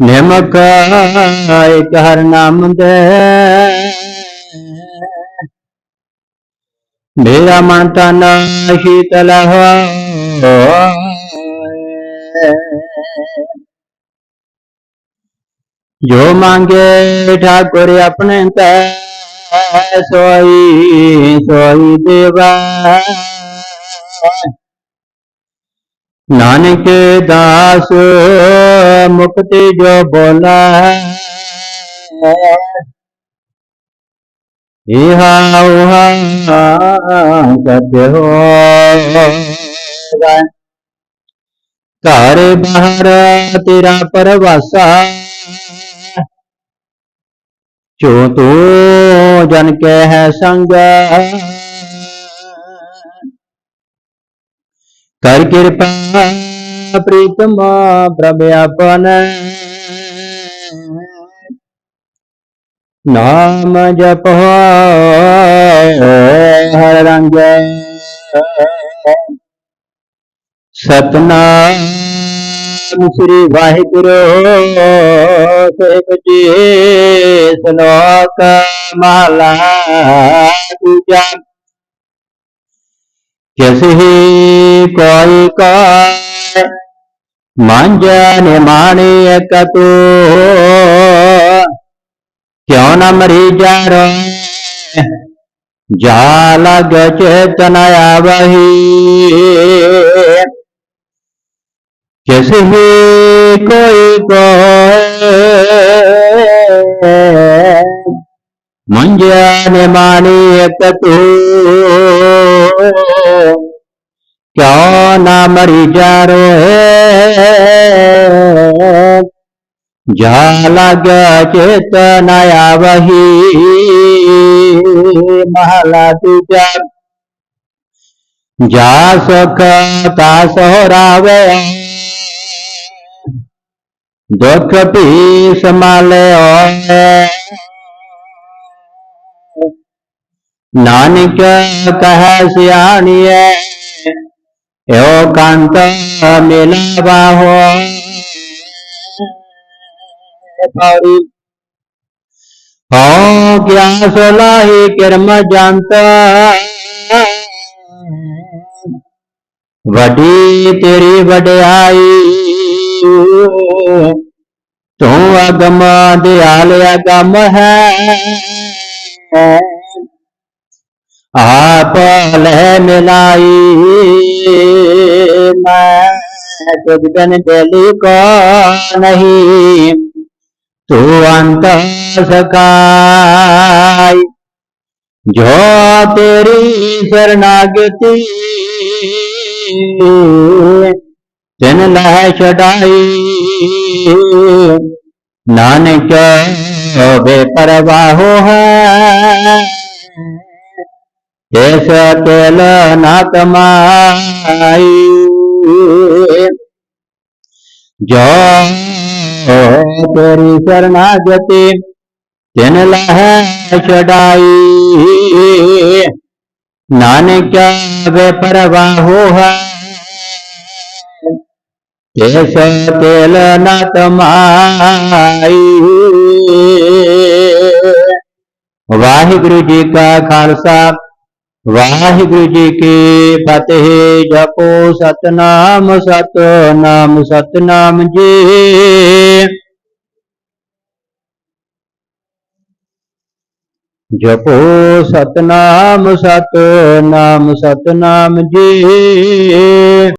ਨਿਮਕ ਇੱਕ ਹਰ ਨਾਮ ਦੇ ਮੇਰਾ ਮਨ ਤਨ ਸ਼ੀਤਲ ਹੋਏ ਜੋ ਮੰਗੇ ਠਾਕੁਰ ਆਪਣੇ ਤੈ ਸੋਈ ਸੋਈ ਦੇਵਾ नानक दास मुक्ति जो बोला है हो। घर बाहर तेरा परवासा जो तू जन के है संग ਕਰ ਕਿਰਪਾ ਪ੍ਰੀਤਮ ਪ੍ਰਭ ਆਪਨ। ਨਾਮ ਜਪ ਹਰ ਰੰਗ। ਸਤਨਾਮ ਸ੍ਰੀ ਵਾਹਿਗੁਰੂ ਸਾਹਿਬ ਜੀ ਸਲੋਕ ਮਹਲਾ ਦੂਜਾ जैसे कोई का मांजन माने कतो क्यों न मरी जा रो जालग चेतनया वही। जैसे ही कोई को मंजिया क्यों ना मरी जा रोहे झाला चेतनाया वही। महला दूजा जा सकता सोहरावे दुख पी माले और नानक कह सियाणिय यो कांत मिलावा हो हो क्या सोलाही किरम जानता वडी तेरी वडियाई। तू अगम दयाल अगम है। आप लह मिलाई मैं तुझ बिन का को नहीं। तू अंत सकाई जो तेरी शरणागति, तिन लह चढ़ाई नानक बेपरवाह है ऐसा केला जो तेरी शरणागति तेन लहडाई नान क्या वे परवाह तेल नात माई वाहिगुरु जी का खालसा। ਵਾਹਿਗੁਰੂ ਜੀ ਕੀ ਫਤਿਹ ਜਪੋ ਸਤਨਾਮ ਸਤਨਾਮ ਸਤਨਾਮ ਜੀ। ਜਪੋ ਸਤਨਾਮ ਸਤਨਾਮ ਸਤਨਾਮ ਜੀ।